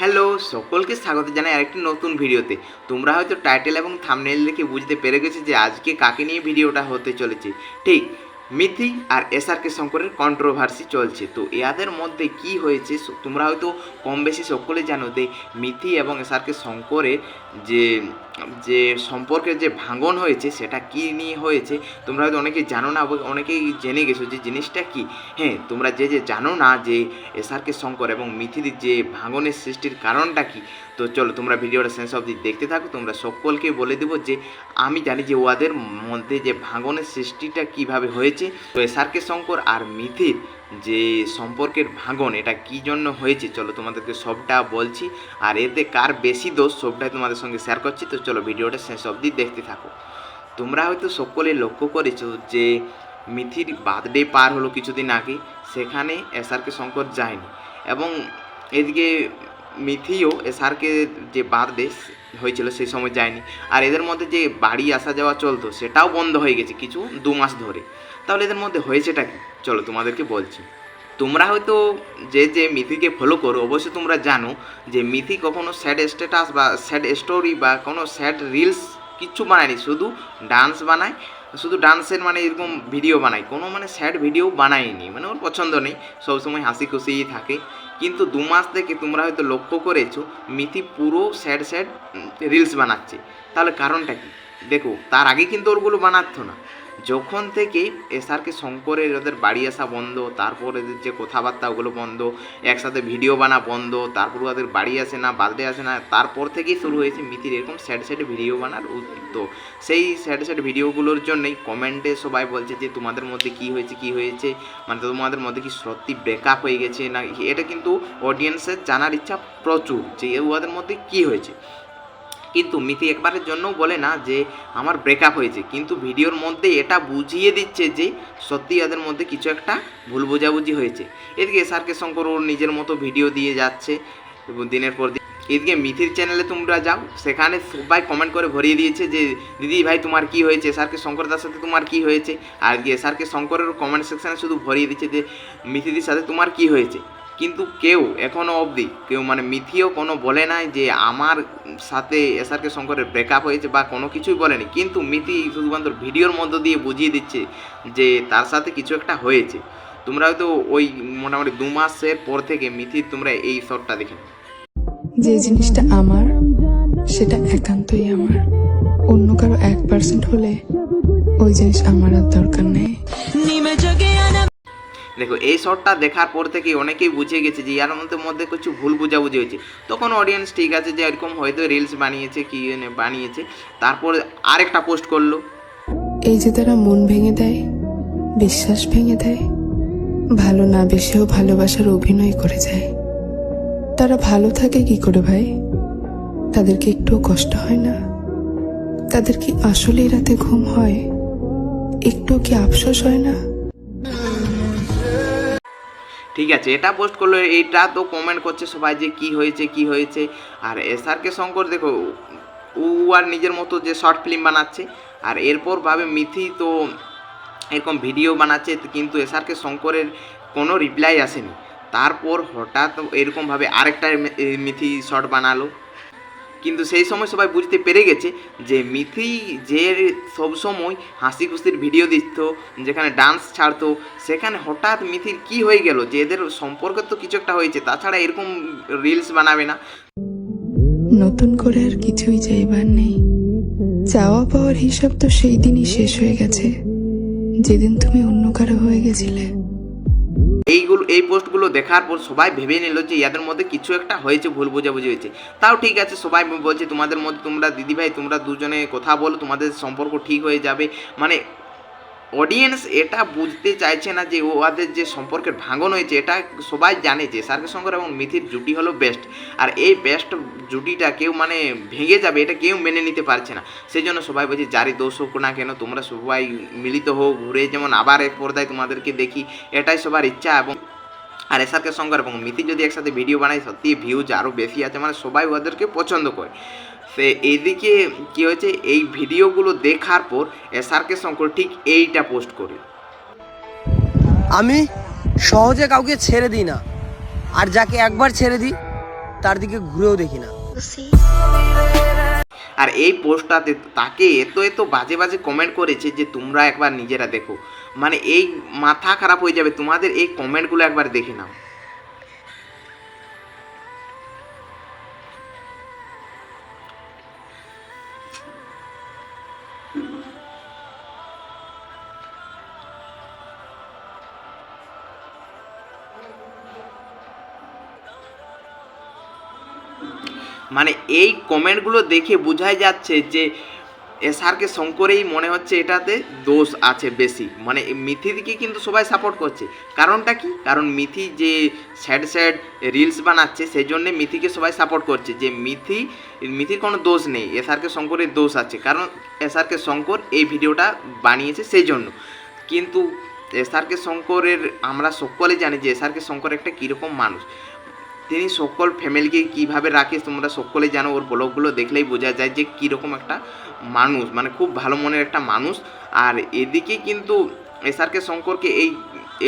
Hello, সকলকে স্বাগত জানাই আরেকটি নতুন ভিডিওতে। তোমরা হয়তো টাইটেল এবং থামনেল দেখে বুঝতে পেরে গেছো যে আজকে কাকে নিয়ে ভিডিওটা হতে চলেছে। ঠিক মিথি আর এসআরকে শঙ্করের কন্ট্রোভার্সি চলছে। তো এদের মধ্যে কি হয়েছে? তোমরা হয়তো কম বেশি সকলে জানো যে মিথি এবং এসআরকে শঙ্করের যে যে সম্পর্কের যে ভাঙন হয়েছে, সেটা কি নিয়ে হয়েছে? তোমরা হয়তো অনেকেই জানো না অনেকেই জেনে গেছো যে জিনিসটা কি। হ্যাঁ তোমরা যে যে জানো না যে এসআরকে শঙ্কর এবং মিথির যে ভাঙনের সৃষ্টির কারণটা কি তো চলো তোমরা ভিডিওটা শেষ অবধি দেখতে থাকো, তোমরা সকলকে বলে দেবো যে আমি জানি যে ওদের মধ্যে যে ভাঙনের সৃষ্টিটা কীভাবে হয়েছে। তো এসআরকে শঙ্কর আর মিথির যে সম্পর্কের ভাঙন, এটা কি জন্য হয়েছে? চলো তোমাদেরকে সবটা বলছি। আর এতে কার বেশি দোষ, সবটাই তোমাদের সঙ্গে শেয়ার করছি। তো চলো ভিডিওটা শেষ অবধি দেখতে থাকো। তোমরা হয়তো সকলে লক্ষ্য করেছ যে মিথির বার্থডে পার হলো কিছুদিন আগে, সেখানে এসআরকে শঙ্কর যায়নি। এবং এদিকে মিথিও এসআরকে যে বার্থডে হয়েছিল সেই সময় যায়নি। আর এদের মধ্যে যে বাড়ি আসা যাওয়া চলতো, সেটাও বন্ধ হয়ে গেছে কিছু দু মাস ধরে। তাহলে এদের মধ্যে হয়েছেটা কি? চলো তোমাদেরকে বলছি। তোমরা হয়তো যে যে মিথিকে ফলো করো, অবশ্যই তোমরা জানো যে মিথি কখনো স্যাড স্ট্যাটাস বা স্যাড স্টোরি বা কোনো স্যাড রিলস কিচ্ছু বানায়নি, শুধু ডান্স বানায় শুধু ডান্সের মানে এরকম ভিডিও বানায় কোনো মানে স্যাড ভিডিও বানায়নি মানে ওর পছন্দ নেই, সবসময় হাসি খুশিই থাকে। কিন্তু দু মাস থেকে তোমরা হয়তো লক্ষ্য করেছ, মিথি পুরো স্যাড স্যাড রিলস বানাচ্ছে। তাহলে কারণটা কি? দেখো, তার আগে কিন্তু ওরগুলো বানাতো না। যখন থেকে এসআরকে শঙ্করের ওদের বাড়ি আসা বন্ধ, তারপর এদের যে কথাবার্তা ওগুলো বন্ধ, একসাথে ভিডিও বানা বন্ধ, তারপর ওদের বাড়ি আসে না, বার্থডে আসে না, তারপর থেকেই শুরু হয়েছে মিথির এরকম স্যাড স্যাড ভিডিও বানার তো সেই স্যাড স্যাড ভিডিওগুলোর জন্যই কমেন্টে সবাই বলছে যে, তোমাদের মধ্যে কি হয়েছে কি হয়েছে? মানে তোমাদের মধ্যে কি সত্যি ব্রেকআপ হয়ে গেছে? না, এটা কিন্তু অডিয়েন্সের জানার ইচ্ছা প্রচুর যে ওদের মধ্যে কি হয়েছে? কিন্তু মিথি একবারের জন্যও বলে না যে আমার ব্রেকআপ হয়েছে। কিন্তু ভিডিওর মধ্যে এটা বুঝিয়ে দিচ্ছে যে সত্যি এদের মধ্যে কিছু একটা ভুল বোঝাবুঝি হয়েছে। এদিকে এসআরকে শঙ্কর ওর নিজের মতো ভিডিও দিয়ে যাচ্ছে এবং দিনের পর দিন এদিকে মিথির চ্যানেলে তোমরা যাও, সেখানে সবাই কমেন্ট করে ভরিয়ে দিয়েছে যে, দিদি ভাই, তোমার কি হয়েছে? এসআরকে শঙ্করদার সাথে তোমার কি হয়েছে? আর এসআরকে শঙ্করের কমেন্ট সেকশানে শুধু ভরিয়ে দিচ্ছে যে, মিথিদির সাথে তোমার কি হয়েছে? কিন্তু কেউ এখনও অবধি কেউ মানে মিথিও কোনো বলে নাই যে আমার সাথে এসআরকে শঙ্করের ব্রেকআপ হয়েছে বা কোনো কিছুই বলেনি। কিন্তু মিথি শুধুমাত্র ভিডিওর মধ্য দিয়ে বুঝিয়ে দিচ্ছে যে তার সাথে কিছু একটা হয়েছে। তোমরা হয়তো ওই মোটামুটি দু মাসের পর থেকে মিথির তোমরা এই শটটা দেখে যে জিনিসটা আমার সেটা একান্তই আমার। অন্য কারও এক পার্সেন্ট হলে ওই জিনিস আমার আর দরকার নেই। দেখো, এই শটটা দেখার পর থেকে অনেকেই বুঝে গেছে যে ইয়ার মধ্যে মধ্যে কিছু ভুল বোঝাবুঝি হয়েছে। তখন অডিয়েন্স ঠিক আছে যে এরকম হয়তো রিলস বানিয়েছে কি বানিয়েছে। তারপর আরেকটা পোস্ট করল। এই যে তারা মন ভেঙে দেয়, বিশ্বাস ভেঙে দেয়, ভালো না বেসেও ভালোবাসার অভিনয় করে যায়। তারা ভালো থাকে কি করে ভাই? তাদেরকে একটুও কষ্ট হয় না? তাদের কি আসলেই রাতে ঘুম হয়? একটু কি আফসোস হয় না? ঠিক আছে, এটা পোস্ট করল, এইটা তো কমেন্ট করছে সবাই যে কি হয়েছে কি হয়েছে। আর এস আর কে শঙ্কর দেখো ও আর নিজের মতো যে শর্ট ফিল্ম বানাচ্ছে, আর এরপর ভাবে মিথি তো এরকম ভিডিও বানাচ্ছে, কিন্তু এস আর কে শঙ্করের কোনো রিপ্লাই আসেনি। তারপর হঠাৎ এরকমভাবে আরেকটা মিথি শর্ট বানালো। কিন্তু সেই সময় সবাই বুঝতে পেরে গেছে যে মিথি যে সবসময় হাসি খুশির ভিডিও দিত, যেখানে ডান্স ছাড়তো, সেখানে হঠাৎ মিথির কি হয়ে গেল যে এদের সম্পর্ক তো কিছু একটা হয়েছে, তাছাড়া এরকম রিলস বানাবে না। নতুন করে আর কিছুই চাইবার নেই। চাওয়া পাওয়ার হিসাব তো সেই দিনই শেষ হয়ে গেছে। যেদিন তুমি অন্য কারও হয়ে গেছিলে এইগুলো, এই পোস্টগুলো দেখার পর সবাই ভেবে নিল যে ইয়াদের মধ্যে কিছু একটা হয়েছে, ভুল বোঝাবুঝি হয়েছে। তাও ঠিক আছে, সবাই বলছে তোমাদের মধ্যে তোমরা দিদিভাই তোমরা দুজনে কথা বলো, তোমাদের সম্পর্ক ঠিক হয়ে যাবে। মানে অডিয়েন্স এটা বুঝতে চাইছে না যে ওদের যে সম্পর্কের ভাঙন হয়েছে, এটা সবাই জানে যে সার্কে শঙ্কর এবং মিথির জুটি হলো বেস্ট আর এই বেস্ট জুটিটা কেউ মানে ভেঙে যাবে, এটা কেউ মেনে নিতে পারছে না। সেই জন্য সবাই বলছে, যারই দোষ হোক না কেন, তোমরা সবাই মিলিত হোক ঘুরে যেমন আবার এক পর্দায় তোমাদেরকে দেখি। এটাই সবার ইচ্ছা এবং আর এসআরকে শঙ্কর এবং মিথি যদি একসাথে ভিডিও বানায় সত্যি ভিউজ আরও বেশি আছে। মানে সবাই ওদেরকে পছন্দ করে। সে এইদিকে কি হয়েছে এই ভিডিওগুলো দেখার পর এসআরকে শঙ্কর ঠিক এইটা পোস্ট করে আমি সহজে কাউকে ছেড়ে দিই না আর যাকে একবার ছেড়ে দিই তার দিকে ঘুরেও দেখি না। আর এই পোস্টটাতে তাকে এত এত বাজে বাজে কমেন্ট করেছে যে তোমরা একবার নিজেরা দেখো। মানে এই মাথা খারাপ হয়ে যাবে তোমাদের এই কমেন্টগুলো একবার দেখে নাও। মানে এই কমেন্টগুলো দেখে বোঝাই যাচ্ছে যে এসআরকে শঙ্করেই মনে হচ্ছে এটাতে দোষ আছে বেশি। মানে মিথিকে কিন্তু সবাই সাপোর্ট করছে। কারণটা কি? কারণ মিথি যে স্যাড স্যাড রিলস বানাচ্ছে সেই জন্যে মিথিকে সবাই সাপোর্ট করছে যে মিথি, মিথির কোনো দোষ নেই এসআরকে শঙ্করের দোষ আছে। কারণ এসআরকে শঙ্কর এই ভিডিওটা বানিয়েছে সেই জন্য কিন্তু এসআরকে শঙ্করের, আমরা সকলে জানি যে এসআরকে শঙ্কর একটা কীরকম মানুষ। তিনি সকল ফ্যামিলিকে কীভাবে রাখে তোমরা সকলে জানো, ওর ব্লগগুলো দেখলেই বোঝা যায় যে কীরকম একটা মানুষ মানে খুব ভালো মনের একটা মানুষ। আর এদিকে কিন্তু এসআরকে শঙ্করকে এই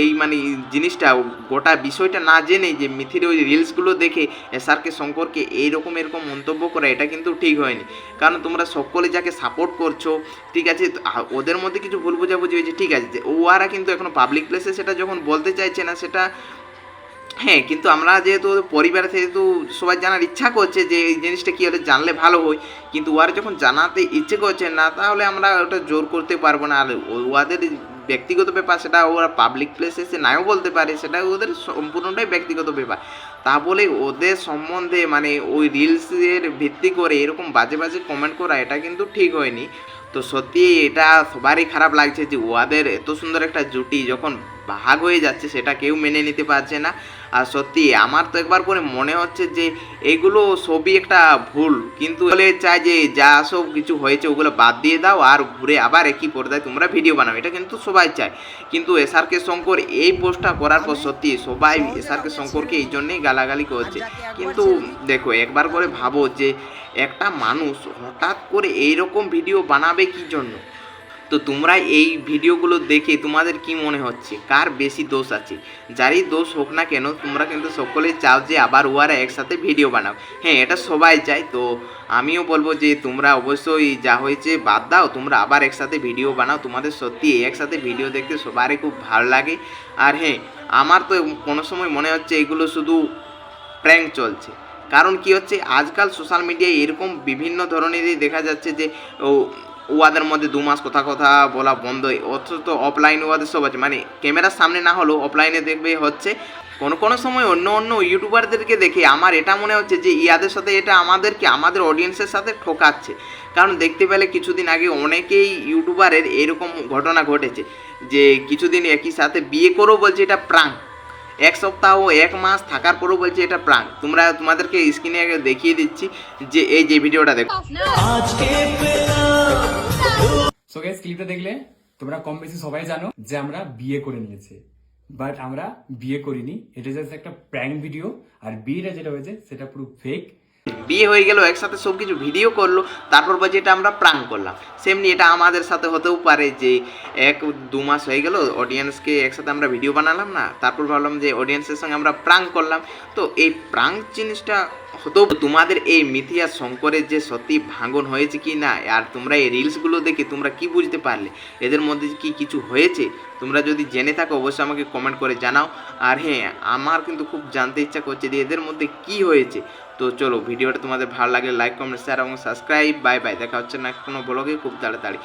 এই মানে জিনিসটা, গোটা বিষয়টা না জেনে যে মিথির ওই রিলসগুলো দেখে এসআরকে শঙ্করকে এইরকম এরকম মন্তব্য করা, এটা কিন্তু ঠিক হয়নি। কারণ তোমরা সকলে যাকে সাপোর্ট করছ, ঠিক আছে ওদের মধ্যে কিছু ভুল বোঝাবুঝি হয়েছে, ঠিক আছে, যে ওরা কিন্তু এখনও পাবলিক প্লেসে সেটা যখন বলতে চাইছে না, সেটা হ্যাঁ কিন্তু আমরা যেহেতু পরিবারে যেহেতু সবাই জানার ইচ্ছা করছে যে এই জিনিসটা কী হলে জানলে ভালো হয়। কিন্তু ওরা যখন জানাতে ইচ্ছে করছে না, তাহলে আমরা ওটা জোর করতে পারব না। আর ওদের ব্যক্তিগত ব্যাপার সেটা ওরা পাবলিক প্লেসে এসে নাও বলতে পারে, সেটা ওদের সম্পূর্ণটাই ব্যক্তিগত ব্যাপার। তা বলে ওদের সম্বন্ধে মানে ওই রিলসের ভিত্তি করে এরকম বাজে বাজে কমেন্ট করা, এটা কিন্তু ঠিক হয়নি। তো সত্যি এটা সবারই খারাপ লাগছে যে ওদের এত সুন্দর একটা জুটি যখন ভাগ হয়ে যাচ্ছে, সেটা কেউ মেনে নিতে পারছে না। আর সত্যি, আমার তো একবার করে মনে হচ্ছে যে এগুলো সবই একটা ভুল। কিন্তু বলে চাই যে যা সব কিছু হয়েছে ওগুলো বাদ দিয়ে দাও আর ঘুরে আবার একই পর্দায় তোমরা ভিডিও বানাও। এটা কিন্তু সবাই চায়। কিন্তু এসআরকে শঙ্কর এই পোস্টটা করার পর সত্যি সবাই এসআরকে শঙ্করকে এই জন্যেই গালাগালি করছে। কিন্তু দেখো, একবার করে ভাবো যে একটা মানুষ হঠাৎ করে এইরকম ভিডিও বানাবে কি জন্য? তো তোমরা এই ভিডিওগুলো দেখে তোমাদের কি মনে হচ্ছে? কার বেশি দোষ আছে? যারই দোষ হোক না কেন, তোমরা কিন্তু সকলেই চাও যে আবার ওরা একসাথে ভিডিও বানাও। হ্যাঁ এটা সবাই চায়। তো আমিও বলব যে তোমরা অবশ্যই যা হয়েছে বাদ দাও, তোমরা আবার একসাথে ভিডিও বানাও। তোমাদের সত্যি একসাথে ভিডিও দেখতে সবারই খুব ভালো লাগে। আর হ্যাঁ আমার তো কোনো সময় মনে হচ্ছে এগুলো শুধু প্র্যাঙ্ক চলছে। কারণ কি হচ্ছে, আজকাল সোশ্যাল মিডিয়ায় এরকম বিভিন্ন ধরনেরই দেখা যাচ্ছে যে ও ওয়াদের মধ্যে দু মাস কথা কথা বলা বন্ধ অথচ অফলাইন ওয়াদের সব আছে। মানে ক্যামেরার সামনে না হলেও অফলাইনে দেখবে হচ্ছে, কোনো কোনো সময় অন্য অন্য ইউটিউবারদেরকে দেখে আমার এটা মনে হচ্ছে যে ইয়াদের সাথে এটা আমাদেরকে, আমাদের অডিয়েন্সের সাথে ঠকাচ্ছে। কারণ দেখতে পেলে কিছুদিন আগে অনেকেই ইউটিউবারের এরকম ঘটনা ঘটেছে যে কিছুদিন একই সাথে বিয়ে করেও বলছে এটা প্রাঙ্ক এক সপ্তাহ এক মাস থাকার পরেও বলছে এটা প্রাণ। তোমরা তোমাদেরকে স্ক্রিনে দেখিয়ে দিচ্ছি যে এই যে ভিডিওটা দেখো। ক্লিপটা দেখলে তোমরা কম বেশি সবাই জানো যে আমরা বিয়ে করে নিয়েছি। বাট আমরা বিয়ে করিনি। এটা জাস্ট একটা প্র্যাঙ্ক ভিডিও আর বিয়েটা যেটা হয়েছে, সেটা পুরো ফেক বিয়ে হয়ে গেল, একসাথে সব কিছু ভিডিও করল, তারপর বলছে এটা আমরা প্রাং করলাম। সেমনি এটা আমাদের সাথে হতেও পারে যে এক, দু মাস হয়ে গেল অডিয়েন্সকে একসাথে আমরা ভিডিও বানালাম না, তারপর ভাবলাম যে অডিয়েন্সের সঙ্গে আমরা প্রাং করলাম। তো এই প্রাং জিনিসটা হতেও তোমাদের এই মিথিয়া শঙ্করের যে সত্যি ভাঙন হয়েছে কি না, আর তোমরা এই রিলসগুলো দেখে তোমরা কি বুঝতে পারলে? এদের মধ্যে কি কিছু হয়েছে? তোমরা যদি জেনে থাকো, অবশ্যই আমাকে কমেন্ট করে জানাও। আর হ্যাঁ আমার কিন্তু খুব জানতে ইচ্ছা করছে যে এদের মধ্যে কি হয়েছে। তো চলো, ভিডিওটা তোমাদের ভালো লাগলে লাইক কমেন্ট শেয়ার এবং সাবস্ক্রাইব বাই বাই দেখা হচ্ছে না কোনো ব্লগে খুব তাড়াতাড়ি।